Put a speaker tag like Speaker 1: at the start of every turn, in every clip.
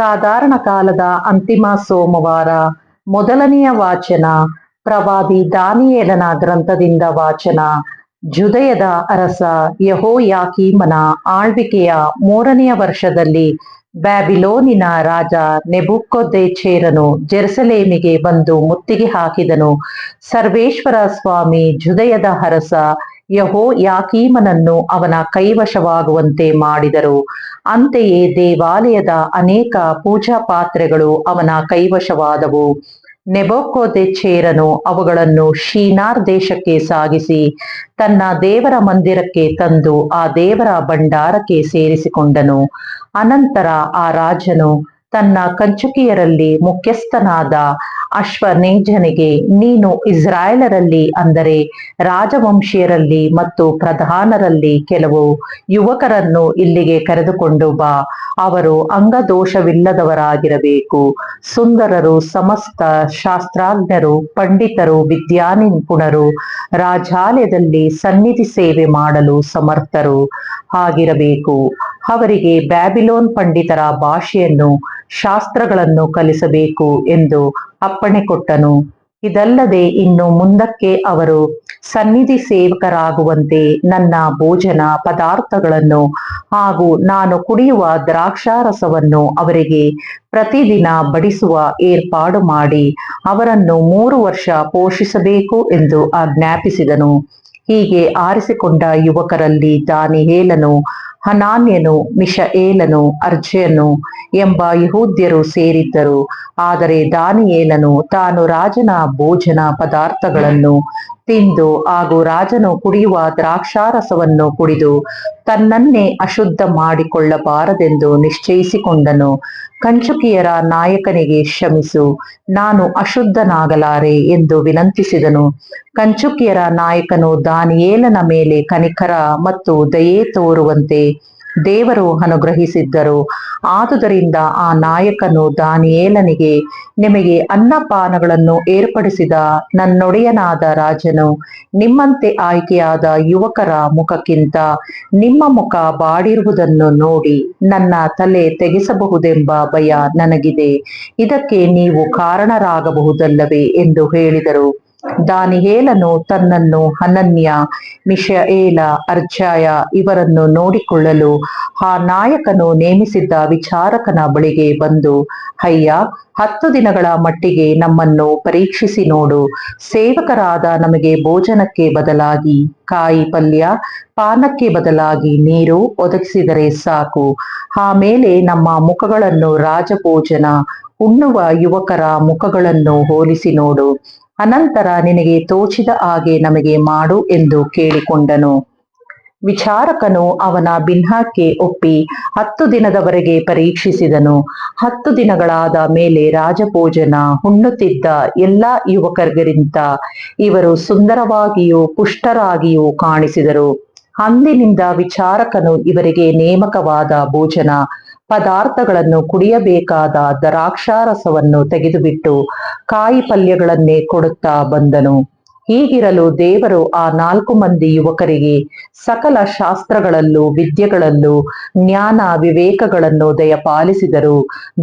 Speaker 1: ಸಾಧಾರಣ ಕಾಲದ ಅಂತಿಮ ಸೋಮವಾರ ಮೊದಲನೆಯ ವಾಚನ ಪ್ರವಾದಿ ದಾನಿಯೇಲನ ಗ್ರಂಥದಿಂದ ವಾಚನ. ಜುದಯದ ಅರಸ ಯಹೋಯಾಕೀಮನ ಆಳ್ವಿಕೆಯ ಮೂರನೆಯ ವರ್ಷದಲ್ಲಿ ಬ್ಯಾಬಿಲೋನಿನ ರಾಜ ನೆಬುಕ್ಕೊದ್ದೆಚೇರನು ಜೆರುಸಲೇಮಿಗೆ ಬಂದು ಮುತ್ತಿಗೆ ಹಾಕಿದನು. ಸರ್ವೇಶ್ವರ ಸ್ವಾಮಿ ಜುದಯದ ಅರಸ ಯಹೋ ಯಾಕೀಮನನ್ನು ಅವನ ಕೈವಶವಾಗುವಂತೆ ಮಾಡಿದರು. ಅಂತೆಯೇ ದೇವಾಲಯದ ಅನೇಕ ಪೂಜಾ ಪಾತ್ರೆಗಳು ಅವನ ಕೈವಶವಾದವು. ನೆಬೊಕ್ಕೊದೆಚೇರನು ಅವುಗಳನ್ನು ಶೀನಾರ್ ದೇಶಕ್ಕೆ ಸಾಗಿಸಿ ತನ್ನ ದೇವರ ಮಂದಿರಕ್ಕೆ ತಂದು ಆ ದೇವರ ಭಂಡಾರಕ್ಕೆ ಸೇರಿಸಿಕೊಂಡನು. ಅನಂತರ ಆ ರಾಜನು ತನ್ನ ಕಂಚುಕಿಯರಲ್ಲಿ ಮುಖ್ಯಸ್ಥನಾದ ಅಶ್ವನೇಜನಿಗೆ ನೀನು ಇಸ್ರಾಯೇಲರಲ್ಲಿ ಅಂದರೆ ರಾಜವಂಶೀಯರಲ್ಲಿ ಮತ್ತು ಪ್ರಧಾನರಲ್ಲಿ ಕೆಲವು ಯುವಕರನ್ನು ಇಲ್ಲಿಗೆ ಕರೆದುಕೊಂಡು ಬಾ. ಅವರು ಅಂಗದೋಷವಿಲ್ಲದವರಾಗಿರಬೇಕು. ಸುಂದರರು, ಸಮಸ್ತ ಶಾಸ್ತ್ರಜ್ಞರು, ಪಂಡಿತರು, ವಿದ್ಯಾನಿಪುಣರು, ರಾಜಾಲಯದಲ್ಲಿ ಸನ್ನಿಧಿ ಸೇವೆ ಮಾಡಲು ಸಮರ್ಥರು ಆಗಿರಬೇಕು. ಅವರಿಗೆ ಬ್ಯಾಬಿಲೋನ್ ಪಂಡಿತರ ಭಾಷೆಯನ್ನು, ಶಾಸ್ತ್ರಗಳನ್ನು ಕಲಿಸಬೇಕು ಎಂದು ಅಪ್ಪಣೆ ಕೊಟ್ಟನು. ಇದಲ್ಲದೆ ಇನ್ನು ಮುಂದಕ್ಕೆ ಅವರು ಸನ್ನಿಧಿ ಸೇವಕರಾಗುವಂತೆ ನನ್ನ ಭೋಜನ ಪದಾರ್ಥಗಳನ್ನು ಹಾಗೂ ನಾನು ಕುಡಿಯುವ ದ್ರಾಕ್ಷಾರಸವನ್ನು ಅವರಿಗೆ ಪ್ರತಿದಿನ ಬಡಿಸುವ ಏರ್ಪಾಡು ಮಾಡಿ ಅವರನ್ನು ಮೂರು ವರ್ಷ ಪೋಷಿಸಬೇಕು ಎಂದು ಆಜ್ಞಾಪಿಸಿದನು. ಹೀಗೆ ಆರಿಸಿಕೊಂಡ ಯುವಕರಲ್ಲಿ ದಾನಿಯೇಲನು ಹನಾನ್ಯನು ಮಿಷಏಲನು ಅರ್ಜಯನು ಎಂಬ ಯಹೂದ್ಯರು ಸೇರಿದ್ದರು. ಆದರೆ ದಾನಿಯೇಲನು ತಾನು ರಾಜನ ಭೋಜನ ಪದಾರ್ಥಗಳನ್ನು ತಿಂದು ಹಾಗೂ ರಾಜನು ಕುಡಿಯುವ ದ್ರಾಕ್ಷಾರಸವನ್ನು ಕುಡಿದು ತನ್ನನ್ನೇ ಅಶುದ್ಧ ಮಾಡಿಕೊಳ್ಳಬಾರದೆಂದು ನಿಶ್ಚಯಿಸಿಕೊಂಡನು. ಕಂಚುಕಿಯರ ನಾಯಕನಿಗೆ ಶ್ರಮಿಸು ನಾನು ಅಶುದ್ಧನಾಗಲಾರೆ ಎಂದು ವಿನಂತಿಸಿದನು. ಕಂಚುಕಿಯರ ನಾಯಕನು ದಾನಿಯೇಲನ ಮೇಲೆ ಕನಿಕರ ಮತ್ತು ದಯೆ ತೋರುವಂತೆ ದೇವರು ಅನುಗ್ರಹಿಸಿದ್ದರು. ಆದುದರಿಂದ ಆ ನಾಯಕನು ದಾನಿಯೇಲನಿಗೆ, ನಿಮಗೆ ಅನ್ನಪಾನಗಳನ್ನು ಏರ್ಪಡಿಸಿದ ನನ್ನೊಡೆಯನಾದ ರಾಜನು ನಿಮ್ಮಂತೆ ಆಯ್ಕೆಯಾದ ಯುವಕರ ಮುಖಕ್ಕಿಂತ ನಿಮ್ಮ ಮುಖ ಬಾಡಿರುವುದನ್ನು ನೋಡಿ ನನ್ನ ತಲೆ ತೆಗೆಸಬಹುದೆಂಬ ಭಯ ನನಗಿದೆ. ಇದಕ್ಕೆ ನೀವು ಕಾರಣರಾಗಬಹುದಲ್ಲವೇ? ಎಂದು ಹೇಳಿದರು. ದಾನಿಯೇಲನು ತನ್ನನ್ನು ಹನನ್ಯ ಮಿಷಏಲ ಅರ್ಜಾಯ ಇವರನ್ನು ನೋಡಿಕೊಳ್ಳಲು ಆ ನಾಯಕನು ನೇಮಿಸಿದ್ದ ವಿಚಾರಕನ ಬಳಿಗೆ ಬಂದು, ಅಯ್ಯ, ಹತ್ತು ದಿನಗಳ ಮಟ್ಟಿಗೆ ನಮ್ಮನ್ನು ಪರೀಕ್ಷಿಸಿ ನೋಡು. ಸೇವಕರಾದ ನಮಗೆ ಭೋಜನಕ್ಕೆ ಬದಲಾಗಿ ಕಾಯಿ ಪಲ್ಯ, ಪಾನಕ್ಕೆ ಬದಲಾಗಿ ನೀರು ಒದಗಿಸಿದರೆ ಸಾಕು. ಆಮೇಲೆ ನಮ್ಮ ಮುಖಗಳನ್ನು ರಾಜಭೋಜನ, ಉಣ್ಣುವ ಯುವಕರ ಮುಖಗಳನ್ನು ಹೋಲಿಸಿ ನೋಡು. ಅನಂತರ ನಿನಗೆ ತೋಚಿದ ಹಾಗೆ ನಮಗೆ ಮಾಡು ಎಂದು ಕೇಳಿಕೊಂಡನು. ವಿಚಾರಕನು ಅವನ ಭಿನ್ನಕ್ಕೆ ಒಪ್ಪಿ ಹತ್ತು ದಿನದವರೆಗೆ ಪರೀಕ್ಷಿಸಿದನು. ಹತ್ತು ದಿನಗಳಾದ ಮೇಲೆ ರಾಜಭೋಜನ ಹುಣ್ಣುತ್ತಿದ್ದ ಎಲ್ಲ ಯುವಕರಿಗಿಂತ ಇವರು ಸುಂದರವಾಗಿಯೂ ಪುಷ್ಟರಾಗಿಯೂ ಕಾಣಿಸಿದರು. ಅಂದಿನಿಂದ ವಿಚಾರಕನು ಇವರಿಗೆ ನೇಮಕವಾದ ಭೋಜನ ಪದಾರ್ಥಗಳನ್ನು ಕುಡಿಯಬೇಕಾದ ದ್ರಾಕ್ಷಾರಸವನ್ನು ತೆಗೆದುಬಿಟ್ಟು ಕಾಯಿ ಪಲ್ಯಗಳನ್ನೇ ಕೊಡುತ್ತಾ ಬಂದನು. ಹೀಗಿರಲು ದೇವರು ಆ ನಾಲ್ಕು ಮಂದಿ ಯುವಕರಿಗೆ ಸಕಲ ಶಾಸ್ತ್ರಗಳಲ್ಲೂ ವಿದ್ಯೆಗಳಲ್ಲೂ ಜ್ಞಾನ ವಿವೇಕಗಳನ್ನು ದಯಪಾಲಿಸಿದರು.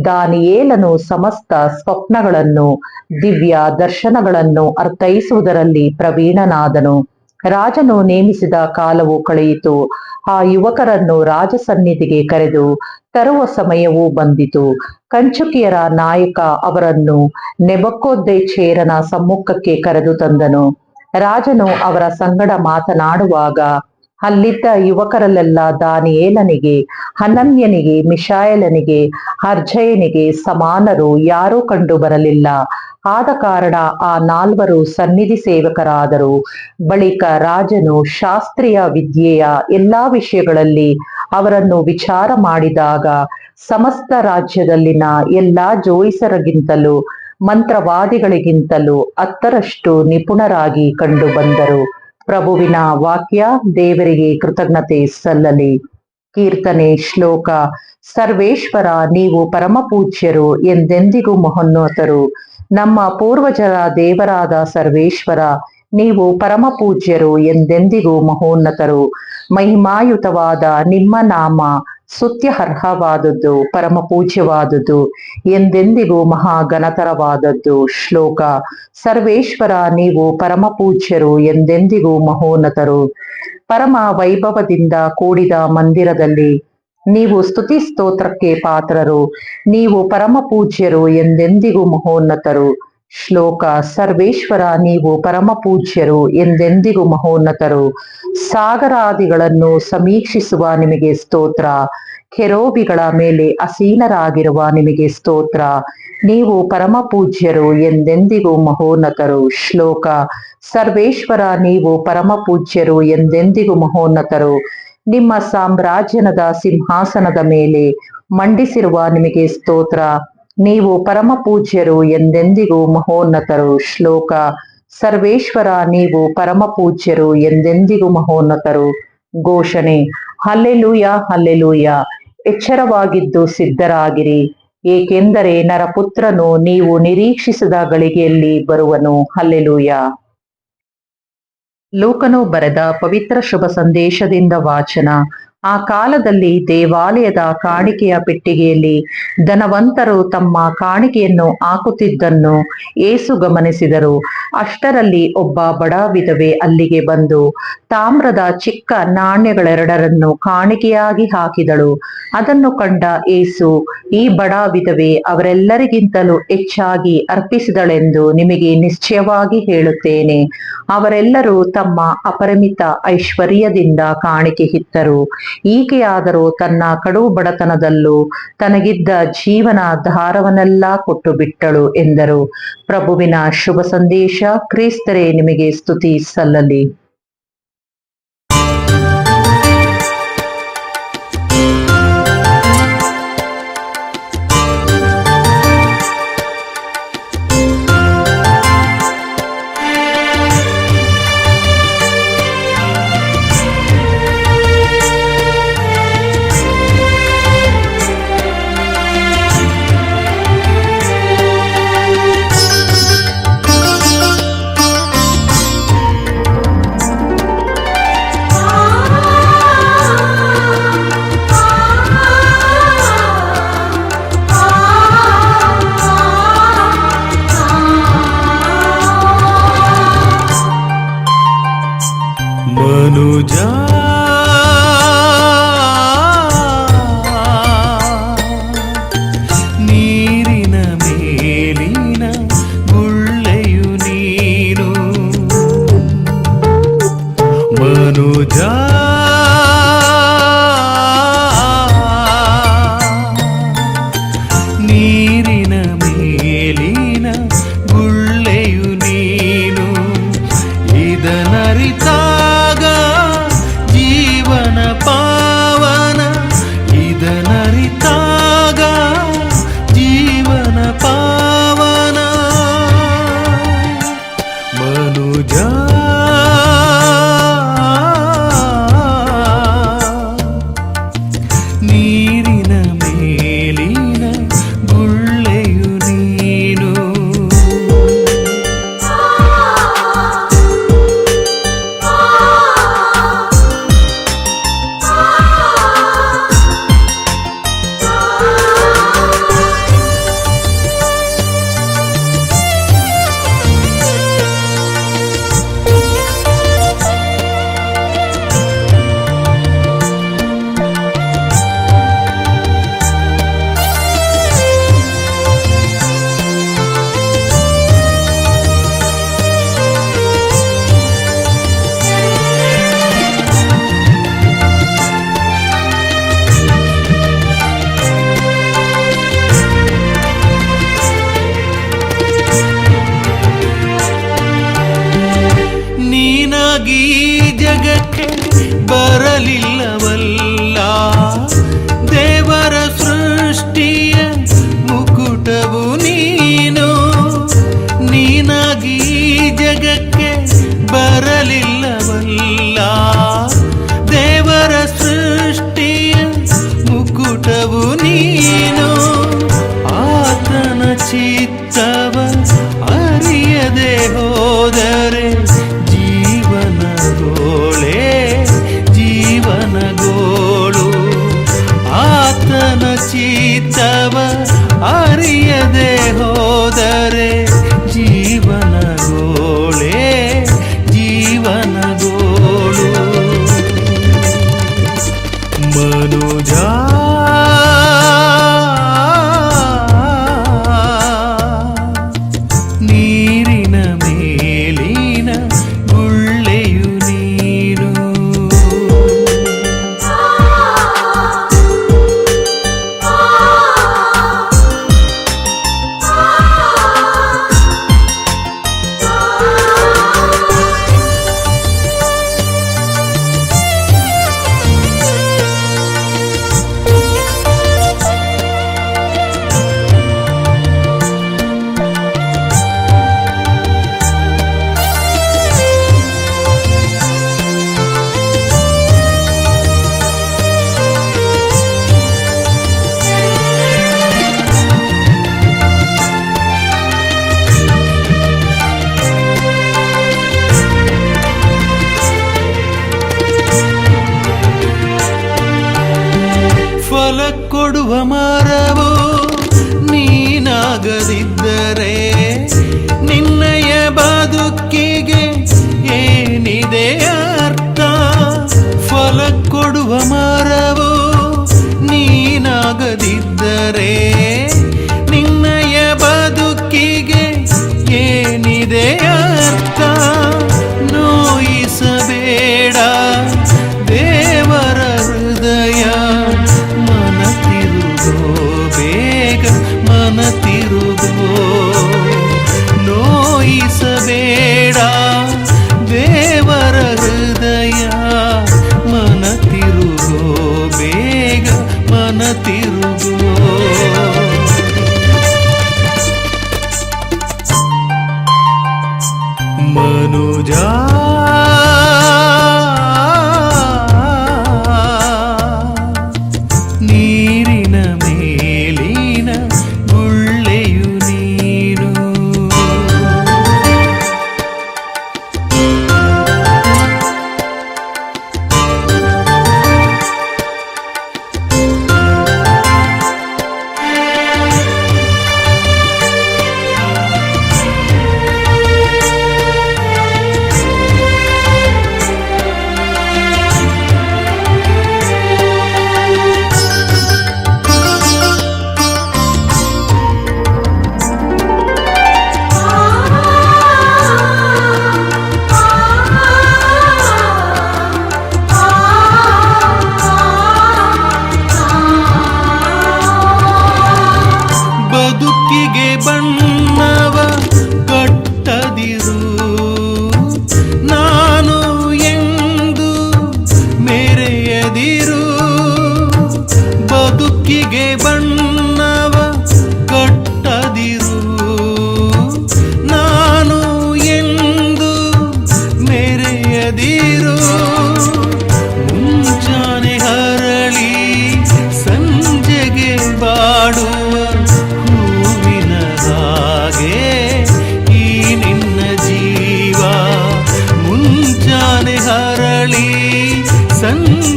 Speaker 1: ದಾನಿಯೇಲನು ಸಮಸ್ತ ಸ್ವಪ್ನಗಳನ್ನು, ದಿವ್ಯ ದರ್ಶನಗಳನ್ನು ಅರ್ಥೈಸುವುದರಲ್ಲಿ ಪ್ರವೀಣನಾದನು. ರಾಜನು ನೇಮಿಸಿದ ಕಾಲವು ಕಳೆಯಿತು. ಆ ಯುವಕರನ್ನು ರಾಜಸನ್ನಿಧಿಗೆ ಕರೆದು ತರುವ ಸಮಯವೂ ಬಂದಿತು. ಕಂಚುಕಿಯರ ನಾಯಕ ಅವರನ್ನು ನೆಬಕ್ಕೊದ್ದೆಚೇರನ ಸಮ್ಮುಖಕ್ಕೆ ಕರೆದು ತಂದನು. ರಾಜನು ಅವರ ಸಂಗಡ ಮಾತನಾಡುವಾಗ ಅಲ್ಲಿದ್ದ ಯುವಕರಲ್ಲೆಲ್ಲ ದಾನಿಯೇಲನಿಗೆ, ಹನನ್ಯನಿಗೆ, ಮಿಶಾಯಲನಿಗೆ ಅರ್ಜಯನಿಗೆ ಸಮಾನರು ಯಾರೂ ಕಂಡು ಬರಲಿಲ್ಲ ಆದ ಕಾರಣ ಆ ನಾಲ್ವರು ಸನ್ನಿಧಿ ಸೇವಕರಾದರು. ಬಳಿಕ ರಾಜನು ಶಾಸ್ತ್ರೀಯ ವಿದ್ಯೆಯ ಎಲ್ಲಾ ವಿಷಯಗಳಲ್ಲಿ ಅವರನ್ನು ವಿಚಾರ ಮಾಡಿದಾಗ ಸಮಸ್ತ ರಾಜ್ಯದಲ್ಲಿನ ಎಲ್ಲಾ ಜೋಯಿಸರಿಗಿಂತಲೂ, ಮಂತ್ರವಾದಿಗಳಿಗಿಂತಲೂ ಹತ್ತರಷ್ಟು ನಿಪುಣರಾಗಿ ಕಂಡುಬಂದರು ಪ್ರಭುವಿನ ವಾಕ್ಯ ದೇವರಿಗೆ ಕೃತಜ್ಞತೆ ಸಲ್ಲಲಿ. ಕೀರ್ತನೆ ಶ್ಲೋಕ, ಸರ್ವೇಶ್ವರ, ನೀವು ಪರಮಪೂಜ್ಯರು ಎಂದೆಂದಿಗೂ ಮಹೋನ್ನತರು. ನಮ್ಮ ಪೂರ್ವಜರ ದೇವರಾದ ಸರ್ವೇಶ್ವರ, ನೀವು ಪರಮ ಪೂಜ್ಯರು ಎಂದೆಂದಿಗೂ ಮಹೋನ್ನತರು. ಮಹಿಮಾಯುತವಾದ ನಿಮ್ಮ ನಾಮ ಸ್ತುತ್ಯರ್ಹವಾದದ್ದು ಪರಮ ಪೂಜ್ಯವಾದದ್ದು ಎಂದೆಂದಿಗೂ ಮಹಾಘನತರವಾದದ್ದು ಶ್ಲೋಕ. ಸರ್ವೇಶ್ವರ, ನೀವು ಪರಮ ಪೂಜ್ಯರು ಎಂದೆಂದಿಗೂ ಮಹೋನ್ನತರು. ಪರಮ ವೈಭವದಿಂದ ಕೂಡಿದ ಮಂದಿರದಲ್ಲಿ ನೀವು ಸ್ತುತಿ ಸ್ತೋತ್ರಕ್ಕೆ ಪಾತ್ರರು, ನೀವು ಪರಮ ಪೂಜ್ಯರು ಎಂದೆಂದಿಗೂ ಮಹೋನ್ನತರು. ಶ್ಲೋಕ, ಸರ್ವೇಶ್ವರ, ನೀವು ಪರಮ ಪೂಜ್ಯರು ಎಂದೆಂದಿಗೂ ಮಹೋನ್ನತರು. ಸಾಗರಾದಿಗಳನ್ನು ಸಮೀಕ್ಷಿಸುವ ನಿಮಗೆ ಸ್ತೋತ್ರ. ಕೆರೋಬಿಗಳ ಮೇಲೆ ಅಸೀನರಾಗಿರುವ ನಿಮಗೆ ಸ್ತೋತ್ರ. ನೀವು ಪರಮ ಪೂಜ್ಯರು ಎಂದೆಂದಿಗೂ ಮಹೋನ್ನತರು. ಶ್ಲೋಕ, ಸರ್ವೇಶ್ವರ, ನೀವು ಪರಮ ಪೂಜ್ಯರು ಎಂದೆಂದಿಗೂ ಮಹೋನ್ನತರು. ನಿಮ್ಮ ಸಾಮ್ರಾಜ್ಯನದ ಸಿಂಹಾಸನದ ಮೇಲೆ ಮಂಡಿಸಿರುವ ನಿಮಗೆ ಸ್ತೋತ್ರ. ನೀವು ಪರಮ ಪೂಜ್ಯರು ಎಂದೆಂದಿಗೂ ಮಹೋನ್ನತರು. ಶ್ಲೋಕ. ಸರ್ವೇಶ್ವರ, ನೀವು ಪರಮ ಪೂಜ್ಯರು ಎಂದೆಂದಿಗೂ ಮಹೋನ್ನತರು. ಘೋಷಣೆ. Hallelujah hallelujah. ಎಚ್ಚರವಾಗಿದ್ದು ಸಿದ್ಧರಾಗಿರಿ. ಏಕೆಂದರೆ ನರಪುತ್ರನು ನೀವು ನಿರೀಕ್ಷಿಸದ ಗಳಿಗೆಯಲ್ಲಿ ಬರುವನು. ಹಲ್ಲೆಲೂಯ. ಲೂಕನು ಬರೆದ ಪವಿತ್ರ ಶುಭ ಸಂದೇಶದಿಂದ ವಾಚನ. ಆ ಕಾಲದಲ್ಲಿ ದೇವಾಲಯದ ಕಾಣಿಕೆಯ ಪೆಟ್ಟಿಗೆಯಲ್ಲಿ ಧನವಂತರು ತಮ್ಮ ಕಾಣಿಕೆಯನ್ನು ಹಾಕುತ್ತಿದ್ದನ್ನು ಏಸು ಗಮನಿಸಿದರು. ಅಷ್ಟರಲ್ಲಿ ಒಬ್ಬ ಬಡ ವಿಧವೆ ಅಲ್ಲಿಗೆ ಬಂದು ತಾಮ್ರದ ಚಿಕ್ಕ ನಾಣ್ಯಗಳೆರಡರನ್ನು ಕಾಣಿಕೆಯಾಗಿ ಹಾಕಿದಳು. ಅದನ್ನು ಕಂಡ ಏಸು, ಈ ಬಡ ವಿಧವೆ ಅವರೆಲ್ಲರಿಗಿಂತಲೂ ಹೆಚ್ಚಾಗಿ ಅರ್ಪಿಸಿದಳೆಂದು ನಿಮಗೆ ನಿಶ್ಚಯವಾಗಿ ಹೇಳುತ್ತೇನೆ. ಅವರೆಲ್ಲರೂ ತಮ್ಮ ಅಪರಿಮಿತ ಐಶ್ವರ್ಯದಿಂದ ಕಾಣಿಕೆ ಇತ್ತರು ಈಕೆಯಾದರೂ ತನ್ನ ಕಡು ಬಡತನದಲ್ಲೂ ತನಗಿದ್ದ ಜೀವನ ಧಾರವನ್ನೆಲ್ಲ ಕೊಟ್ಟು ಬಿಟ್ಟಳು ಎಂದರು. ಪ್ರಭುವಿನ ಶುಭ ಸಂದೇಶ ಕ್ರಿಸ್ತರೇ ನಿಮಗೆ ಸ್ತುತಿ ಸಲ್ಲಲಿ.
Speaker 2: கொடுவ மாறவோ?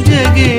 Speaker 2: ജഗേ